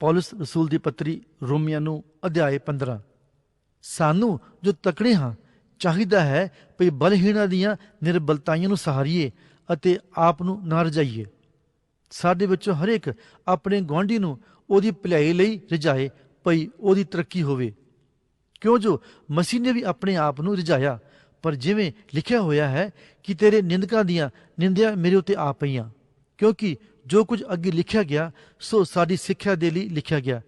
ਪੌਲਸ ਰਸੂਲ ਦੀ ਪੱਤਰੀ ਰੋਮੀਆਂ ਨੂੰ ਅਧਿਆਏ 15 ਸਾਨੂੰ ਜੋ ਤਕੜੇ ਹਾਂ ਚਾਹੀਦਾ ਹੈ ਭਈ ਬਲਹੀਣਾਂ ਦੀਆਂ ਨਿਰਬਲਤਾਈਆਂ ਨੂੰ ਸਹਾਰੀਏ ਅਤੇ ਆਪ ਨੂੰ ਨਾ ਰਜਾਈਏ ਸਾਡੇ ਵਿੱਚੋਂ ਹਰੇਕ ਆਪਣੇ ਗੁਆਂਢੀ ਨੂੰ ਉਹਦੀ ਭਲਾਈ ਲਈ ਰਜਾਏ ਭਈ ਉਹਦੀ ਤਰੱਕੀ ਹੋਵੇ ਕਿਉਂ ਜੋ ਮਸੀਹ ਨੇ ਵੀ ਆਪਣੇ ਆਪ ਨੂੰ ਰਜਾਇਆ ਪਰ ਜਿਵੇਂ ਲਿਖਿਆ ਹੋਇਆ ਹੈ ਕਿ ਤੇਰੇ ਨਿੰਦਕਾਂ ਦੀਆਂ ਨਿੰਦਿਆ ਮੇਰੇ ਉੱਤੇ ਆ ਪਈਆਂ ਕਿਉਂਕਿ ਜੋ ਕੁਝ ਅੱਗੇ ਲਿਖਿਆ ਗਿਆ, ਸੋ ਸਾਡੀ ਸਿੱਖਿਆ ਦੇ ਲਈ ਲਿਖਿਆ ਗਿਆ।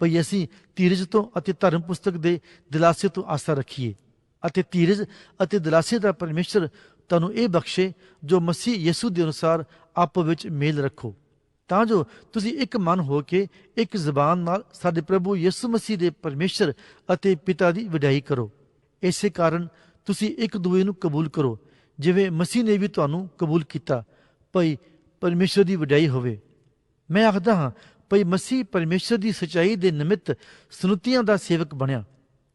ਭਈ ਅਸੀਂ ਧੀਰਜ ਤੋਂ ਅਤੇ ਧਰਮ ਪੁਸਤਕ ਦੇ ਦਿਲਾਸੇ ਤੋਂ ਆਸਾ ਰੱਖੀਏ ਅਤੇ ਧੀਰਜ ਅਤੇ ਦਿਲਾਸੇ ਦਾ ਪਰਮੇਸ਼ਰ ਤੁਹਾਨੂੰ ਇਹ ਬਖਸ਼ੇ ਜੋ ਮਸੀਹ ਯਿਸੂ ਦੇ ਅਨੁਸਾਰ ਆਪ ਵਿੱਚ ਮੇਲ ਰੱਖੋ। ਤਾਂ ਜੋ ਤੁਸੀਂ ਇੱਕ ਮਨ ਹੋ ਕੇ ਇੱਕ ਜ਼ਬਾਨ ਨਾਲ ਸਾਡੇ ਪ੍ਰਭੂ ਯਿਸੂ ਮਸੀਹ ਦੇ ਪਰਮੇਸ਼ਰ ਅਤੇ ਪਿਤਾ ਦੀ ਵਡਿਆਈ ਕਰੋ। ਇਸੇ ਕਾਰਨ ਤੁਸੀਂ ਇੱਕ ਦੂਜੇ ਨੂੰ ਕਬੂਲ ਕਰੋ, ਜਿਵੇਂ ਮਸੀਹ ਨੇ ਵੀ ਤੁਹਾਨੂੰ ਕਬੂਲ ਕੀਤਾ। ਭਈ ਪਰਮੇਸ਼ਰ ਦੀ ਵਡਿਆਈ ਹੋਵੇ। ਮੈਂ ਆਖਦਾ ਹਾਂ, ਭਈ ਮਸੀਹ ਪਰਮੇਸ਼ਰ ਦੀ ਸਚਾਈ ਦੇ ਨਿਮਿਤ ਸੁਨਤੀਆਂ ਦਾ ਸੇਵਕ ਬਣਿਆ,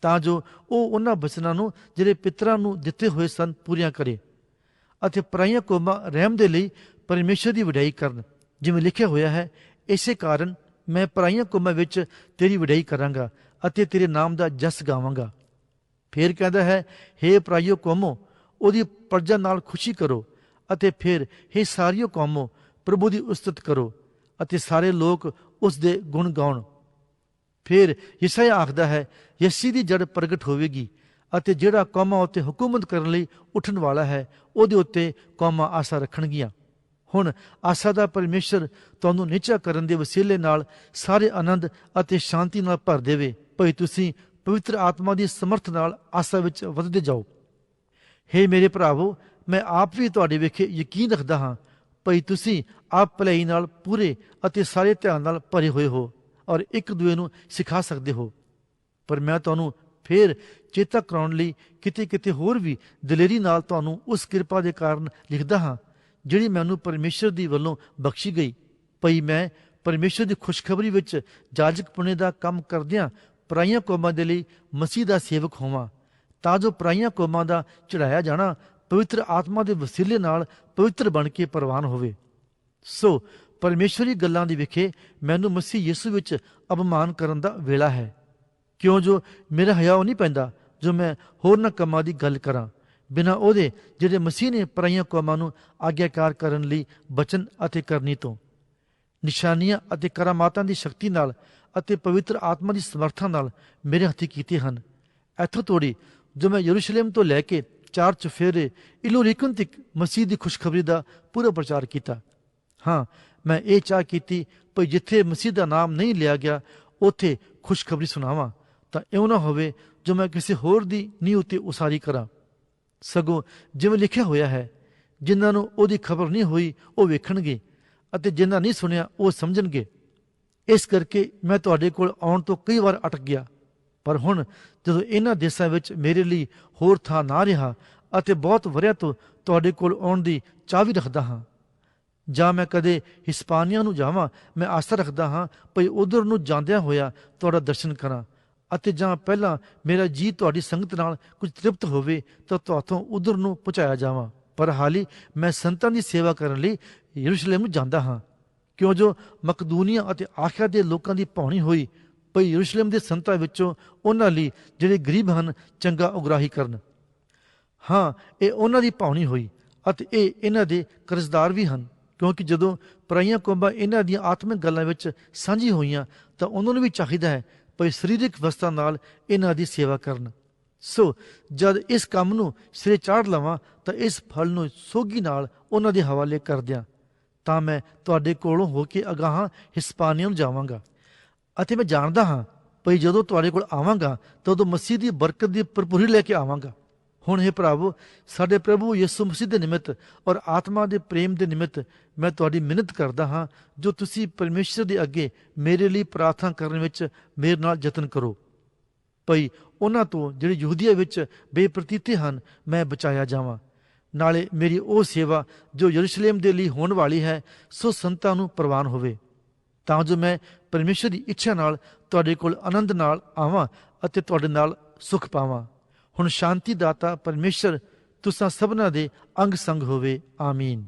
ਤਾਂ ਜੋ ਉਹ ਉਹਨਾਂ ਬਚਨਾਂ ਨੂੰ, ਜਿਹੜੇ ਪਿਤਰਾਂ ਨੂੰ ਦਿੱਤੇ ਹੋਏ ਸਨ, ਪੂਰੀਆਂ ਕਰੇ ਅਤੇ ਪਰਾਈਆਂ ਕੌਮਾਂ ਰਹਿਮ ਦੇ ਲਈ ਪਰਮੇਸ਼ਰ ਦੀ ਵਡਿਆਈ ਕਰਨ। ਜਿਵੇਂ ਲਿਖਿਆ ਹੋਇਆ ਹੈ, ਇਸੇ ਕਾਰਨ ਮੈਂ ਪਰਾਈਆਂ ਕੌਮਾਂ ਵਿੱਚ ਤੇਰੀ ਵਡਿਆਈ ਕਰਾਂਗਾ ਅਤੇ ਤੇਰੇ ਨਾਮ ਦਾ ਜਸ ਗਾਵਾਂਗਾ। ਫੇਰ ਕਹਿੰਦਾ ਹੈ हे ਪਰਾਈਓ ਕੌਮੋ, ਉਹਦੀ ਪਰਜਾ ਨਾਲ ਖੁਸ਼ੀ ਕਰੋ ਅਤੇ ਫਿਰ हे ਸਾਰੀਓ ਕੌਮੋ, ਪ੍ਰਭੂ ਦੀ ਉਸਤਤ ਕਰੋ ਅਤੇ ਸਾਰੇ ਲੋਕ ਉਸ ਦੇ ਗੁਣ ਗਾਉਣ। ਫਿਰ ਯਿਸaya ਆਖਦਾ ਹੈ, ਯੱਸੀ ਦੀ ਜੜ ਪ੍ਰਗਟ ਹੋਵੇਗੀ ਅਤੇ ਜਿਹੜਾ ਕੌਮਾਂ ਉੱਤੇ ਹਕੂਮਤ ਕਰਨ ਲਈ ਉੱਠਣ ਵਾਲਾ ਹੈ, ਉਹਦੇ ਉੱਤੇ ਕੌਮਾਂ ਆਸਾ ਰੱਖਣਗੀਆਂ। ਹੁਣ ਆਸਾ ਦਾ ਪਰਮੇਸ਼ਰ ਤੁਹਾਨੂੰ ਨਿਚਾ ਕਰਨ ਦੇ ਵਸੀਲੇ ਨਾਲ ਸਾਰੇ ਆਨੰਦ ਅਤੇ ਸ਼ਾਂਤੀ ਨਾਲ ਭਰ ਦੇਵੇ। ਭਈ ਤੁਸੀਂ ਪਵਿੱਤਰ ਆਤਮਾ ਦੀ ਸਮਰਥ ਨਾਲ ਆਸਾ ਵਿੱਚ ਵਧਦੇ ਜਾਓ। ਹੇ ਮੇਰੇ ਭਰਾਵੋ ਮੈਂ ਆਪ ਵੀ ਤੁਹਾਡੇ ਵਿਖੇ ਯਕੀਨ ਰੱਖਦਾ ਹਾਂ ਭਈ ਤੁਸੀਂ ਆਪ ਭਲਾਈ ਨਾਲ ਪੂਰੇ ਅਤੇ ਸਾਰੇ ਧਿਆਨ ਨਾਲ ਭਰੇ ਹੋਏ ਹੋ ਔਰ ਇੱਕ ਦੂਏ ਨੂੰ ਸਿਖਾ ਸਕਦੇ ਹੋ। ਪਰ ਮੈਂ ਤੁਹਾਨੂੰ ਫੇਰ ਚੇਤਾ ਕਰਾਉਣ ਲਈ ਕਿਤੇ ਕਿਤੇ ਹੋਰ ਵੀ ਦਲੇਰੀ ਨਾਲ ਤੁਹਾਨੂੰ ਉਸ ਕਿਰਪਾ ਦੇ ਕਾਰਨ ਲਿਖਦਾ ਹਾਂ, ਜਿਹੜੀ ਮੈਨੂੰ ਪਰਮੇਸ਼ਰ ਦੀ ਵੱਲੋਂ ਬਖਸ਼ੀ ਗਈ। ਭਈ ਮੈਂ ਪਰਮੇਸ਼ਰ ਦੀ ਖੁਸ਼ਖਬਰੀ ਵਿੱਚ ਜਾਜਕ ਪੁਣੇ ਦਾ ਕੰਮ ਕਰਦਿਆਂ ਪਰਾਈਆਂ ਕੌਮਾਂ ਦੇ ਲਈ ਮਸੀਹ ਦਾ ਸੇਵਕ ਹੋਵਾਂ, ਤਾਂ ਜੋ ਪਰਾਈਆਂ ਕੌਮਾਂ ਦਾ ਚੜਾਇਆ ਜਾਣਾ ਪਵਿੱਤਰ ਆਤਮਾ ਦੇ ਵਸੀਲੇ ਨਾਲ ਪਵਿੱਤਰ ਬਣ ਕੇ ਪ੍ਰਵਾਨ ਹੋਵੇ। ਸੋ, ਪਰਮੇਸ਼ਵਰੀ ਗੱਲਾਂ ਦੀ ਵਿਖੇ, ਮੈਨੂੰ ਮਸੀਹ ਯਿਸੂ ਵਿੱਚ ਅਪਮਾਨ ਕਰਨ ਦਾ ਵੇਲਾ ਹੈ। ਕਿਉਂ ਜੋ ਮੇਰਾ ਹਿਆ ਨਹੀਂ ਪੈਂਦਾ, ਜੋ ਮੈਂ ਹੋਰਨਾਂ ਕੰਮਾਂ ਦੀ ਗੱਲ ਕਰਾਂ। ਬਿਨਾਂ ਉਹਦੇ ਜਿਹੜੇ ਮਸੀਹ ਨੇ ਪਰਾਈਆਂ ਕੌਮਾਂ ਨੂੰ ਆਗਿਆਕਾਰ ਕਰਨ ਲਈ ਬਚਨ ਅਤੇ ਕਰਨੀ ਤੋਂ। ਨਿਸ਼ਾਨੀਆਂ ਅਤੇ ਕਰਾਮਾਤਾਂ ਦੀ ਸ਼ਕਤੀ ਨਾਲ ਅਤੇ ਪਵਿੱਤਰ ਆਤਮਾ ਦੀ ਸਮਰੱਥਾ ਨਾਲ ਮੇਰੇ ਹੱਥੀ ਕੀਤੇ ਹਨ। ਇੱਥੋਂ ਤੋੜੀ ਜੋ ਮੈਂ ਯਰੂਸ਼ਲਮ ਤੋਂ ਲੈ ਕੇ ਚਾਰ ਚਫੇਰੇ ਇਲੋਰੀਕਨ ਤੱਕ ਮਸੀਹ ਦੀ ਖੁਸ਼ਖਬਰੀ ਦਾ ਪੂਰਾ ਪ੍ਰਚਾਰ ਕੀਤਾ ਹਾਂ ਮੈਂ ਇਹ ਚਾਹ ਕੀਤੀ ਭਈ ਜਿੱਥੇ ਮਸੀਹ ਦਾ ਨਾਮ ਨਹੀਂ ਲਿਆ ਗਿਆ ਉੱਥੇ ਖੁਸ਼ਖਬਰੀ ਸੁਣਾਵਾਂ ਤਾਂ ਇਉਂ ਨਾ ਹੋਵੇ ਜੋ ਮੈਂ ਕਿਸੇ ਹੋਰ ਦੀ ਨੀਂਹ ਉੱਤੇ ਉਸਾਰੀ ਕਰਾਂ ਸਗੋਂ ਜਿਵੇਂ ਲਿਖਿਆ ਹੋਇਆ ਹੈ ਜਿਨ੍ਹਾਂ ਨੂੰ ਉਹਦੀ ਖਬਰ ਨਹੀਂ ਹੋਈ ਉਹ ਵੇਖਣਗੇ ਅਤੇ ਜਿਨ੍ਹਾਂ ਨਹੀਂ ਸੁਣਿਆ ਉਹ ਸਮਝਣਗੇ ਇਸ ਕਰਕੇ ਮੈਂ ਤੁਹਾਡੇ ਕੋਲ ਆਉਣ ਤੋਂ ਕਈ ਵਾਰ ਅਟਕ ਗਿਆ ਪਰ ਹੁਣ ਜਦੋਂ ਇਹਨਾਂ ਦੇਸ਼ਾਂ ਵਿੱਚ ਮੇਰੇ ਲਈ ਹੋਰ ਥਾਂ ਨਾ ਰਿਹਾ ਅਤੇ ਬਹੁਤ ਵਰਿਆਂ ਤੋਂ ਤੁਹਾਡੇ ਕੋਲ ਆਉਣ ਦੀ ਚਾਹ ਵੀ ਰੱਖਦਾ ਹਾਂ, ਜਾਂ ਮੈਂ ਕਦੇ ਹਿਸਪਾਨੀਆ ਨੂੰ ਜਾਵਾਂ, ਮੈਂ ਆਸਾ ਰੱਖਦਾ ਹਾਂ, ਭਈ ਉਧਰ ਨੂੰ ਜਾਂਦਿਆਂ ਹੋਇਆ ਤੁਹਾਡਾ ਦਰਸ਼ਨ ਕਰਾਂ ਅਤੇ ਜਾਂ ਪਹਿਲਾਂ ਮੇਰਾ ਜੀ ਤੁਹਾਡੀ ਸੰਗਤ ਨਾਲ ਕੁਝ ਤ੍ਰਿਪਤ ਹੋਵੇ ਤਾਂ ਤੁਹਾਥੋਂ ਉਧਰ ਨੂੰ ਪਹੁੰਚਾਇਆ ਜਾਵਾਂ। ਪਰ ਹਾਲੀ ਮੈਂ ਸੰਤਾਂ ਦੀ ਸੇਵਾ ਕਰਨ ਲਈ ਯਰੂਸ਼ਲਮ ਨੂੰ ਜਾਂਦਾ ਹਾਂ। ਕਿਉਂ ਜੋ ਮਕਦੂਨੀਆ ਅਤੇ ਆਖਿਆ ਦੇ ਲੋਕਾਂ ਦੀ ਪਾਉਣੀ ਹੋਈ ਭਈ ਯਰੂਸ਼ਲਮ ਦੇ ਸੰਤਾਂ ਵਿੱਚੋਂ ਉਹਨਾਂ ਲਈ ਜਿਹੜੇ ਗਰੀਬ ਹਨ, ਚੰਗਾ ਉਗਰਾਹੀ ਕਰਨ। ਹਾਂ, ਇਹ ਉਹਨਾਂ ਦੀ ਪਾਉਣੀ ਹੋਈ ਅਤੇ ਇਹ ਇਹਨਾਂ ਦੇ ਕਰਜ਼ਦਾਰ ਵੀ ਹਨ, ਕਿਉਂਕਿ ਜਦੋਂ ਪਰਾਈਆਂ ਕੌਮਾਂ ਇਹਨਾਂ ਦੀਆਂ ਆਤਮਿਕ ਗੱਲਾਂ ਵਿੱਚ ਸਾਂਝੀ ਹੋਈਆਂ, ਤਾਂ ਉਹਨਾਂ ਨੂੰ ਵੀ ਚਾਹੀਦਾ ਹੈ ਭਈ ਸਰੀਰਕ ਅਵਸਥਾ ਨਾਲ ਇਹਨਾਂ ਦੀ ਸੇਵਾ ਕਰਨ। ਸੋ, ਜਦ ਇਸ ਕੰਮ ਨੂੰ ਸਿਰੇ ਚਾੜ ਲਵਾਂ, ਤਾਂ ਇਸ ਫਲ ਨੂੰ ਸੋਗੀ ਨਾਲ ਉਹਨਾਂ ਦੇ ਹਵਾਲੇ ਕਰ ਦਿਆਂ, ਤਾਂ ਮੈਂ ਤੁਹਾਡੇ ਕੋਲੋਂ ਹੋ ਕੇ ਅਗਾਹਾਂ ਹਿਸਪਾਨੀਆ ਨੂੰ ਜਾਵਾਂਗਾ। ਅਤੇ ਮੈਂ ਜਾਣਦਾ ਹਾਂ ਭਈ ਜਦੋਂ ਤੁਹਾਡੇ ਕੋਲ ਆਵਾਂਗਾ, ਤਾਂ ਉਦੋਂ ਮਸੀਹ ਦੀ ਬਰਕਤ ਦੀ ਭਰਪੂਰੀ ਲੈ ਕੇ ਆਵਾਂਗਾ। ਹੁਣ ਇਹ ਭਰਾਵੋ ਸਾਡੇ ਪ੍ਰਭੂ ਯਿਸੂ ਮਸੀਹ ਦੇ ਨਿਮਿਤ ਔਰ ਆਤਮਾ ਦੇ ਪ੍ਰੇਮ ਦੇ ਨਿਮਿਤ ਮੈਂ ਤੁਹਾਡੀ ਮਿਹਨਤ ਕਰਦਾ ਹਾਂ, ਜੋ ਤੁਸੀਂ ਪਰਮੇਸ਼ਰ ਦੇ ਅੱਗੇ ਮੇਰੇ ਲਈ ਪ੍ਰਾਰਥਨਾ ਕਰਨ ਵਿੱਚ ਮੇਰੇ ਨਾਲ ਯਤਨ ਕਰੋ। ਭਈ ਉਹਨਾਂ ਤੋਂ ਜਿਹੜੇ ਯਹੂਦੀਆ ਵਿੱਚ ਬੇਪ੍ਰਤੀਤੇ ਹਨ, ਮੈਂ ਬਚਾਇਆ ਜਾਵਾਂ। ਨਾਲੇ ਮੇਰੀ ਉਹ ਸੇਵਾ ਜੋ ਯਰੂਸ਼ਲਮ ਦੇ ਲਈ ਹੋਣ ਵਾਲੀ ਹੈ, ਸੋ ਸੰਤਾਂ ਨੂੰ ਪ੍ਰਵਾਨ ਹੋਵੇ। ਤਾਂ ਜੋ ਮੈਂ ਪਰਮੇਸ਼ਰ ਦੀ ਇੱਛਾ ਨਾਲ ਤੁਹਾਡੇ ਕੋਲ ਆਨੰਦ ਨਾਲ ਆਵਾਂ ਅਤੇ ਤੁਹਾਡੇ ਨਾਲ ਸੁਖ ਪਾਵਾਂ। ਹੁਣ ਸ਼ਾਂਤੀ ਦਾਤਾ ਪਰਮੇਸ਼ਰ ਤੁਸਾਂ ਸਭਨਾਂ ਦੇ ਅੰਗ ਸੰਗ ਹੋਵੇ। ਆਮੀਨ।